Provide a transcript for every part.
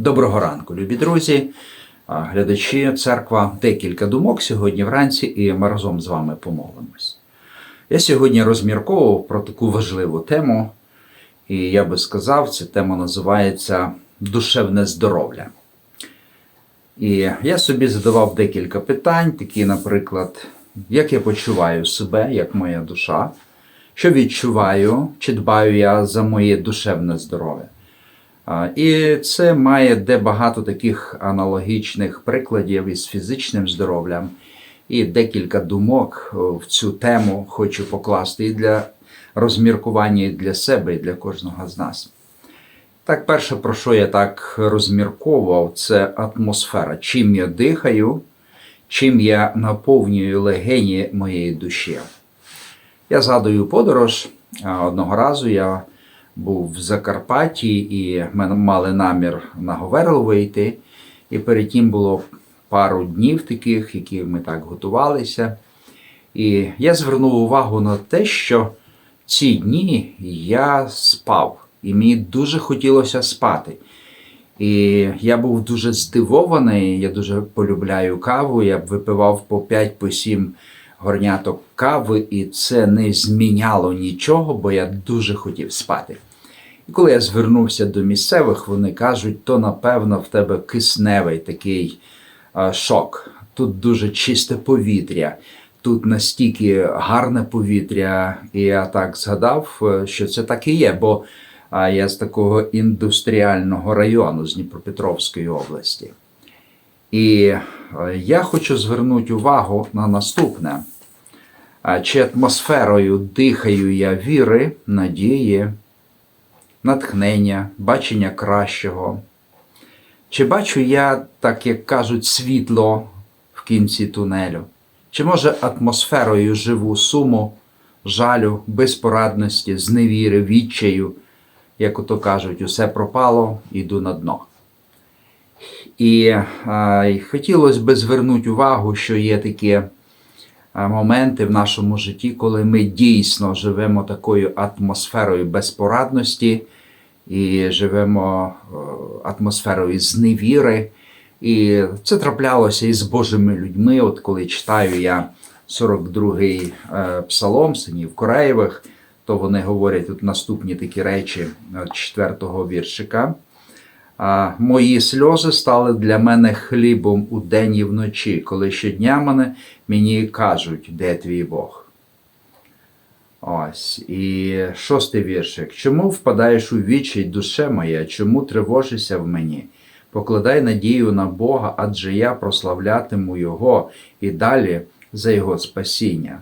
Доброго ранку, любі друзі, глядачі, церква. Декілька думок сьогодні вранці, і ми разом з вами помолимось. Я сьогодні розмірковував про таку важливу тему, і я би сказав, ця тема називається душевне здоров'я. І я собі задавав декілька питань, такі, наприклад, як я почуваю себе, як моя душа, що відчуваю, чи дбаю я за моє душевне здоров'я. І це має де багато таких аналогічних прикладів із фізичним здоров'ям. І декілька думок в цю тему хочу покласти і для розміркування і для себе, і для кожного з нас. Так, перше, про що я так розмірковував, це атмосфера. Чим я дихаю, чим я наповнюю легені моєї душі. Я згадую подорож. Одного разу я був в Закарпатті і ми мали намір на Говерло вийти. І перед тим було пару днів таких, які ми так готувалися. І я звернув увагу на те, що ці дні я спав, і мені дуже хотілося спати. І я був дуже здивований, я дуже полюбляю каву. Я випивав по 5-7 горняток кави, і це не зміняло нічого, бо я дуже хотів спати. І коли я звернувся до місцевих, вони кажуть, то напевно в тебе кисневий такий шок. Тут дуже чисте повітря, тут настільки гарне повітря. І я так згадав, е, що це так і є, бо а, я з такого індустріального району з Дніпропетровської області. І е, я хочу звернути увагу на наступне. Чи атмосферою дихаю я віри, надії, натхнення, бачення кращого? Чи бачу я, так як кажуть, світло в кінці тунелю? Чи може атмосферою живу суму, жалю, безпорадності, зневіри, відчаю, як ото кажуть, усе пропало, іду на дно. І а, хотілося б звернути увагу, що є такі моменти в нашому житті, коли ми дійсно живемо такою атмосферою безпорадності і живемо е, атмосферою зневіри. І це траплялося із Божими людьми. От коли читаю я 42-й е, псалом синів Кореєвих, то вони говорять тут наступні такі речі е, 4-го віршика. А, Мої сльози стали для мене хлібом у день і вночі, коли щодня мене мені кажуть, де твій Бог. Ось. І шостий віршик. Чому впадаєш у вічі, душе моя, чому тривожишся в мені? Покладай надію на Бога, адже я прославлятиму Його і далі за Його спасіння.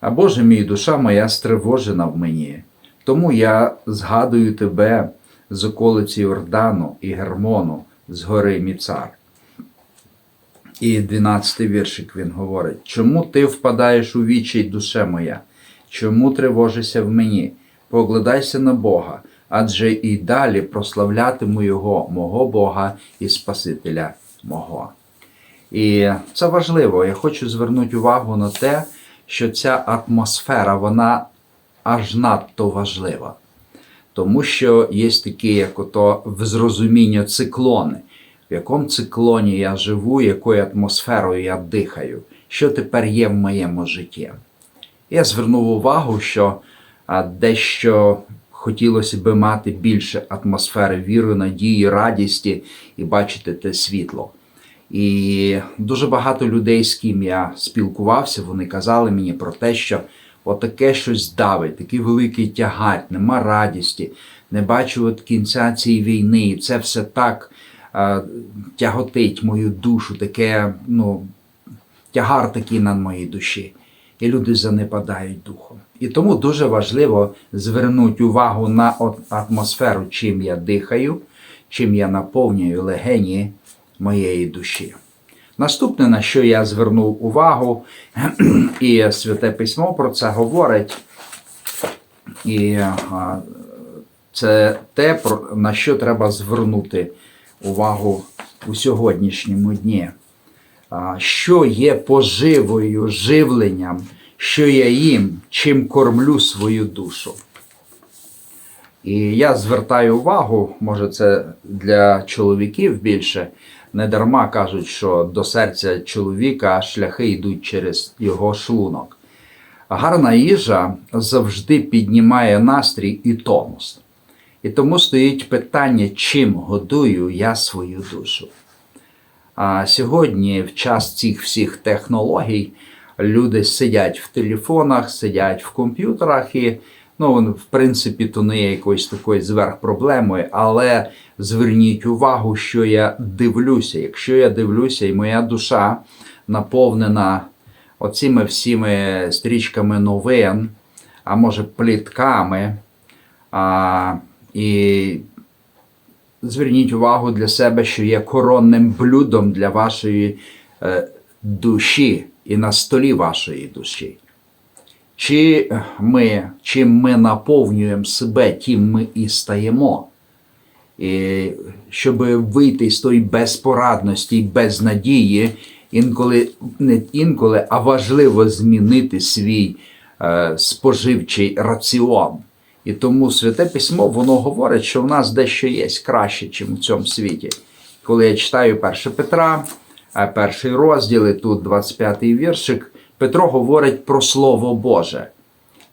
А Боже мій, душа моя стривожена в мені, тому я згадую тебе з околиці Йордану і Гермону з гори Міцар. І 12 віршик він говорить: Чому ти впадаєш у вічі, душе моя? Чому тривожишся в мені? Поглядайся на Бога, адже і далі прославлятиму Його, мого Бога і Спасителя мого. І це важливо. Я хочу звернути увагу на те, що ця атмосфера, вона аж надто важлива. Тому що є такі, як ото зрозуміння циклони, в якому циклоні я живу, якою атмосферою я дихаю, що тепер є в моєму житті. Я звернув увагу, що дещо хотілося би мати більше атмосфери віри, надії, радісті і бачити те світло. І дуже багато людей, з ким я спілкувався, вони казали мені про те, що отаке щось давить, такий великий тягар, нема радісті, не бачу от кінця цієї війни. І це все так е, тяготить мою душу, таке, ну, тягар такий на моїй душі. І люди занепадають духом. І тому дуже важливо звернути увагу на атмосферу, чим я дихаю, чим я наповнюю легені моєї душі. Наступне, на що я звернув увагу, і Святе Письмо про це говорить, і це те, на що треба звернути увагу у сьогоднішньому дні. Що є поживою, живленням, що я їм, чим кормлю свою душу. І я звертаю увагу, може, це для чоловіків більше. Не дарма кажуть, що до серця чоловіка шляхи йдуть через його шлунок. Гарна їжа завжди піднімає настрій і тонус. І тому стоїть питання, чим годую я свою душу. А сьогодні, в час цих всіх технологій, люди сидять в телефонах, сидять в комп'ютерах і, ну, в принципі, то не є якоюсь такою зверхпроблемою, але зверніть увагу, що я дивлюся. Якщо я дивлюся, і моя душа наповнена оціми всіми стрічками новин, а може плітками, а, і зверніть увагу для себе, що є коронним блюдом для вашої е, душі і на столі вашої душі. Чи ми, чим ми наповнюємо себе, тим ми і стаємо. І щоб вийти з тої безпорадності і безнадії, інколи не інколи, а важливо змінити свій е, споживчий раціон. І тому святе письмо воно говорить, що в нас дещо є краще, ніж у цьому світі. Коли я читаю 1 Петра, е, перший розділ, і тут 25-й віршик, Петро говорить про Слово Боже.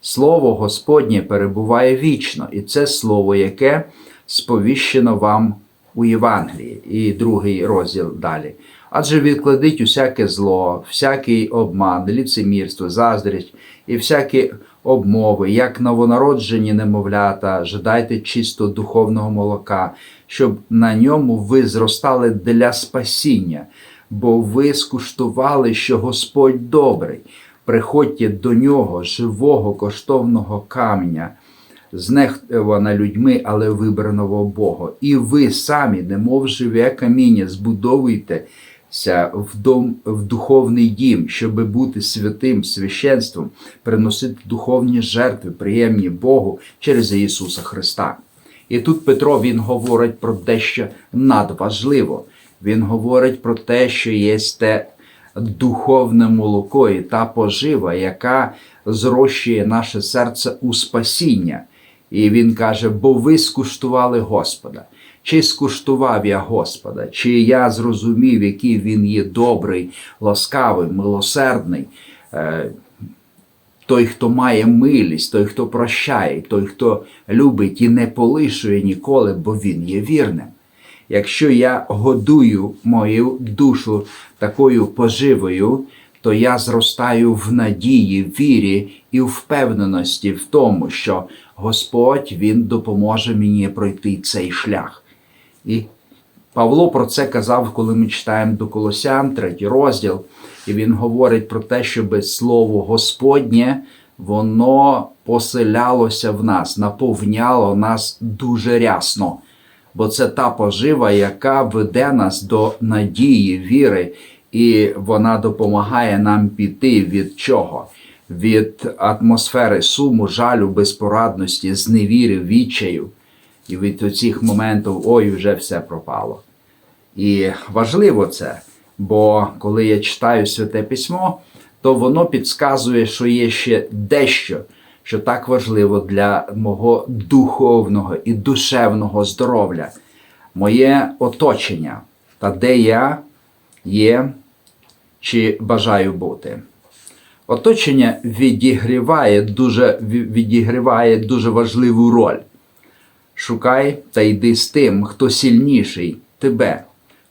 Слово Господнє перебуває вічно, і це слово, яке сповіщено вам у Євангелії. І другий розділ далі. Адже відкладіть усяке зло, всякий обман, ліцемірство, заздрість і всякі обмови, як новонароджені немовлята, жадайте чисто духовного молока, щоб на ньому ви зростали для спасіння, бо ви скуштували, що Господь добрий. Приходьте до нього, живого коштовного камня, знехтувана людьми, але вибраного Бога. І ви самі, немов живе каміння, збудовуйтеся в дом, в духовний дім, щоб бути святим священством, приносити духовні жертви, приємні Богу через Ісуса Христа. І тут Петро він говорить про дещо надважливо. Він говорить про те, що є те духовне молоко і та пожива, яка зрощує наше серце у спасіння. І він каже: бо ви скуштували Господа. Чи скуштував я Господа, чи я зрозумів, який він є добрий, ласкавий, милосердний, е, той, хто має милість, той, хто прощає, той, хто любить і не полишує ніколи, бо він є вірним. Якщо я годую мою душу такою поживою, то я зростаю в надії, вірі і впевненості в тому, що Господь Він допоможе мені пройти цей шлях. І Павло про це казав, коли ми читаємо до Колосян, третій розділ, і він говорить про те, щоб слово Господнє воно поселялося в нас, наповняло нас дуже рясно. Бо це та пожива, яка веде нас до надії, віри, і вона допомагає нам піти від чого? Від атмосфери суму, жалю, безпорадності, зневіри, відчаю. І від цих моментів ой, вже все пропало. І важливо це, бо коли я читаю святе письмо, то воно підказує, що є ще дещо, що так важливо для мого духовного і душевного здоров'я, моє оточення та де я є чи бажаю бути. Оточення відігріває дуже, відігріває дуже важливу роль. Шукай та йди з тим, хто сильніший тебе,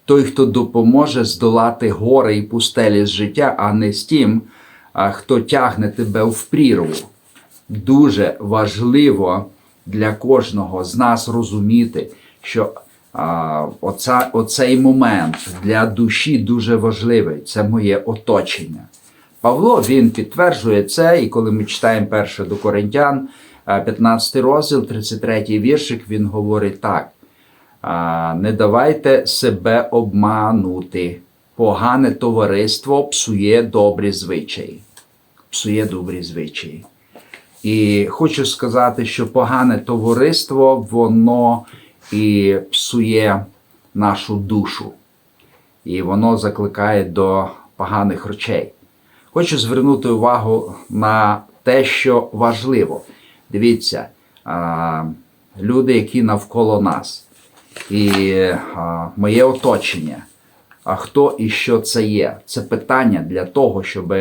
той, хто допоможе здолати гори і пустелі з життя, а не з тим, хто тягне тебе в прірву. Дуже важливо для кожного з нас розуміти, що а, оця, оцей момент для душі дуже важливий це моє оточення. Павло він підтверджує це, і коли ми читаємо перше до Коринтян, 15 розділ, 33 віршик, він говорить так: не давайте себе обманути. Погане товариство псує добрі звичаї. Псує добрі звичаї. І хочу сказати, що погане товариство, воно і псує нашу душу. І воно закликає до поганих речей. Хочу звернути увагу на те, що важливо. Дивіться, люди, які навколо нас, і моє оточення. А хто і що це є? Це питання для того, щоб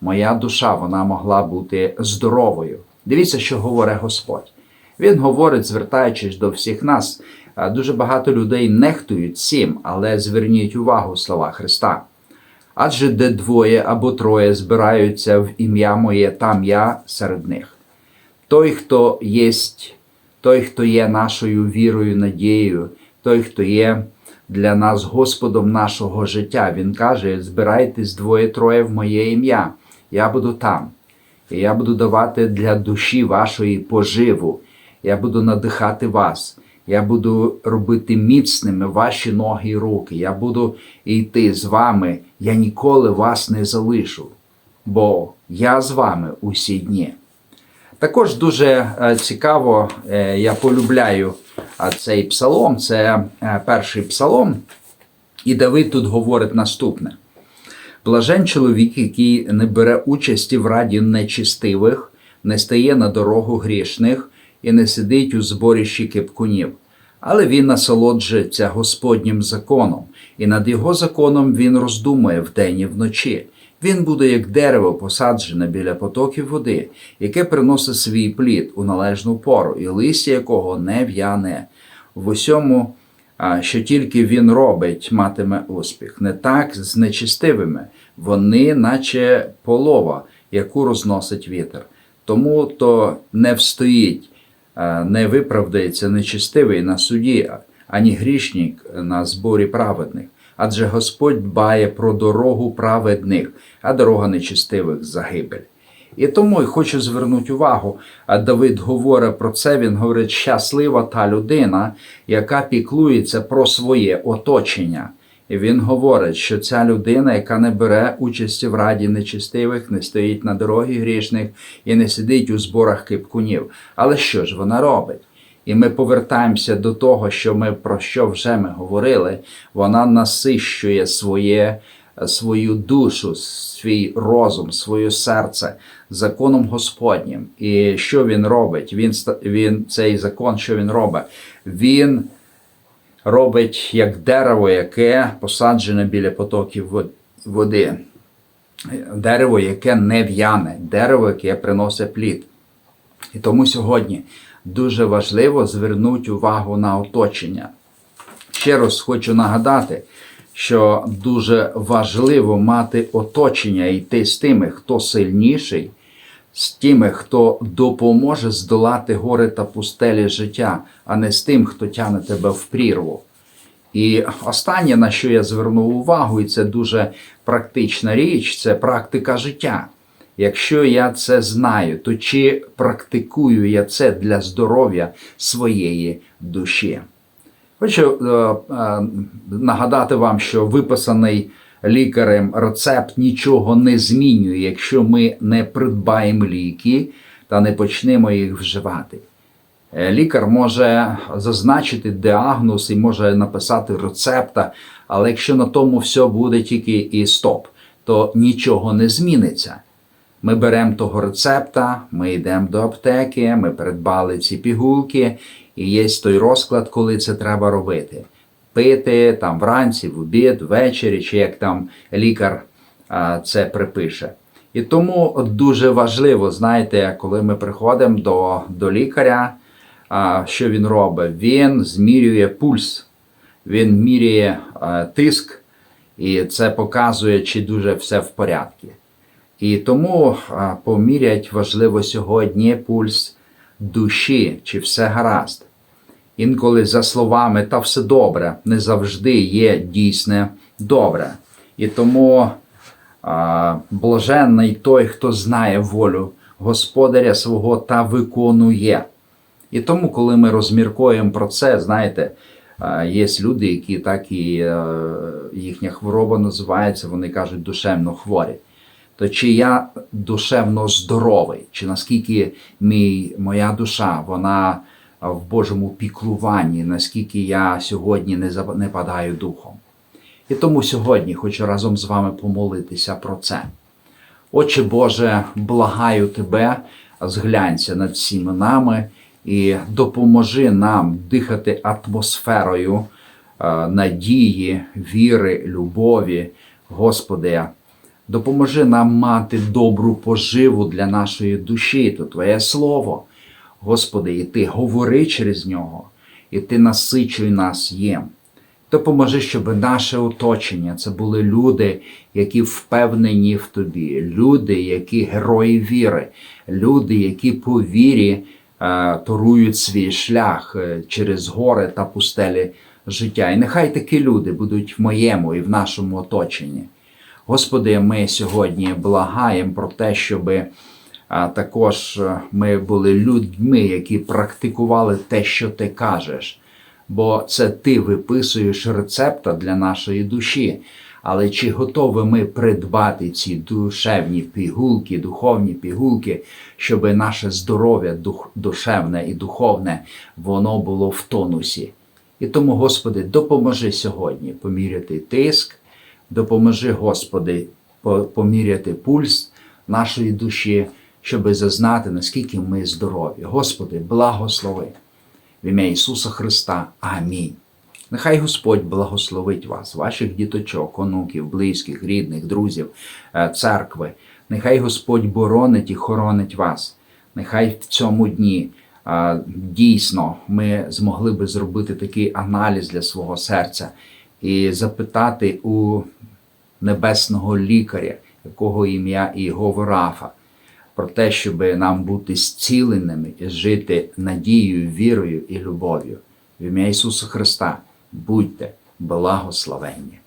моя душа вона могла бути здоровою. Дивіться, що говорить Господь. Він говорить, звертаючись до всіх нас. Дуже багато людей нехтують цим, але зверніть увагу слова Христа. Адже де двоє або троє збираються в ім'я моє, там я серед них. Той, хто єсть, той, хто є нашою вірою, надією, той, хто є для нас Господом нашого життя. Він каже: збирайтесь двоє-троє в моє ім'я, я буду там. І я буду давати для душі вашої поживу. Я буду надихати вас. Я буду робити міцними ваші ноги і руки. Я буду йти з вами. Я ніколи вас не залишу, бо я з вами усі дні. Також дуже е, цікаво, е, я полюбляю е, цей псалом, це перший псалом, і Давид тут говорить наступне: Блажен чоловік, який не бере участі в раді нечистивих, не стає на дорогу грішних і не сидить у зборищі кипкунів. Але він насолоджується Господнім законом, і над його законом він роздумує вдень і вночі. Він буде як дерево, посаджене біля потоків води, яке приносить свій плід у належну пору, і листя якого не в'яне. В усьому, що тільки він робить, матиме успіх. Не так з нечистивими. Вони, наче полова, яку розносить вітер. Тому то не встоїть, не виправдається нечистивий на суді, ані грішник на зборі праведних. Адже Господь дбає про дорогу праведних, а дорога нечистивих загибель. І тому я хочу звернути увагу, а Давид говорить про це. Він говорить, щаслива та людина, яка піклується про своє оточення. І він говорить, що ця людина, яка не бере участі в раді нечистивих, не стоїть на дорогі грішних і не сидить у зборах кипкунів. Але що ж вона робить? І ми повертаємося до того, що ми про що вже ми говорили. Вона насищує своє, свою душу, свій розум, своє серце законом Господнім. І що він робить? Він, він цей закон, що він робить? Він робить як дерево, яке посаджене біля потоків води. Дерево, яке не в'яне, дерево, яке приносить плід. І тому сьогодні дуже важливо звернути увагу на оточення. Ще раз хочу нагадати, що дуже важливо мати оточення і йти з тими, хто сильніший, з тими, хто допоможе здолати гори та пустелі життя, а не з тим, хто тягне тебе в прірву. І останнє, на що я звернув увагу, і це дуже практична річ, це практика життя. Якщо я це знаю, то чи практикую я це для здоров'я своєї душі? Хочу е, е, нагадати вам, що виписаний лікарем рецепт нічого не змінює, якщо ми не придбаємо ліки та не почнемо їх вживати. Е, Лікар може зазначити діагноз і може написати рецепта, але якщо на тому все буде тільки і стоп, то нічого не зміниться. Ми беремо того рецепта, ми йдемо до аптеки, ми придбали ці пігулки, і є той розклад, коли це треба робити. Пити там вранці, в обід, ввечері, чи як там лікар це припише. І тому дуже важливо, знаєте, коли ми приходимо до, до лікаря, що він робить? Він змірює пульс, він міряє а, тиск, і це показує, чи дуже все в порядку. І тому помірять важливо сьогодні пульс душі, чи все гаразд. Інколи за словами та все добре не завжди є дійсне добре. І тому а, блаженний той, хто знає волю Господаря свого та виконує. І тому, коли ми розміркуємо про це, знаєте, є люди, які так і е, їхня хвороба називається, вони кажуть душевно хворі. То чи я душевно здоровий, чи наскільки мій, моя душа, вона в Божому піклуванні, наскільки я сьогодні не, не падаю духом. І тому сьогодні хочу разом з вами помолитися про це. Отче Боже, благаю Тебе, зглянься над всіми нами і допоможи нам дихати атмосферою е, надії, віри, любові, Господи. Допоможи нам мати добру поживу для нашої душі, то Твоє Слово. Господи, і Ти говори через нього, і Ти насичуй нас їм. Допоможи, щоб наше оточення це були люди, які впевнені в тобі, люди, які герої віри, люди, які по вірі е, торують свій шлях е, через гори та пустелі життя. І нехай такі люди будуть в моєму і в нашому оточенні. Господи, ми сьогодні благаємо про те, щоб також е, ми були людьми, які практикували те, що ти кажеш. Бо це ти виписуєш рецепта для нашої душі. Але чи готові ми придбати ці душевні пігулки, духовні пігулки, щоб наше здоров'я дух, душевне і духовне воно було в тонусі? І тому, Господи, допоможи сьогодні поміряти тиск, допоможи, Господи, поміряти пульс нашої душі, щоб зазнати, наскільки ми здорові. Господи, благослови. В ім'я Ісуса Христа. Амінь. Нехай Господь благословить вас, ваших діточок, онуків, близьких, рідних, друзів, е, церкви. Нехай Господь боронить і хоронить вас. Нехай в цьому дні е, дійсно ми змогли би зробити такий аналіз для свого серця і запитати у небесного лікаря, якого ім'я Ігово Рафа, про те, щоб нам бути зціленими і жити надією, вірою і любов'ю. В ім'я Ісуса Христа будьте благословенні.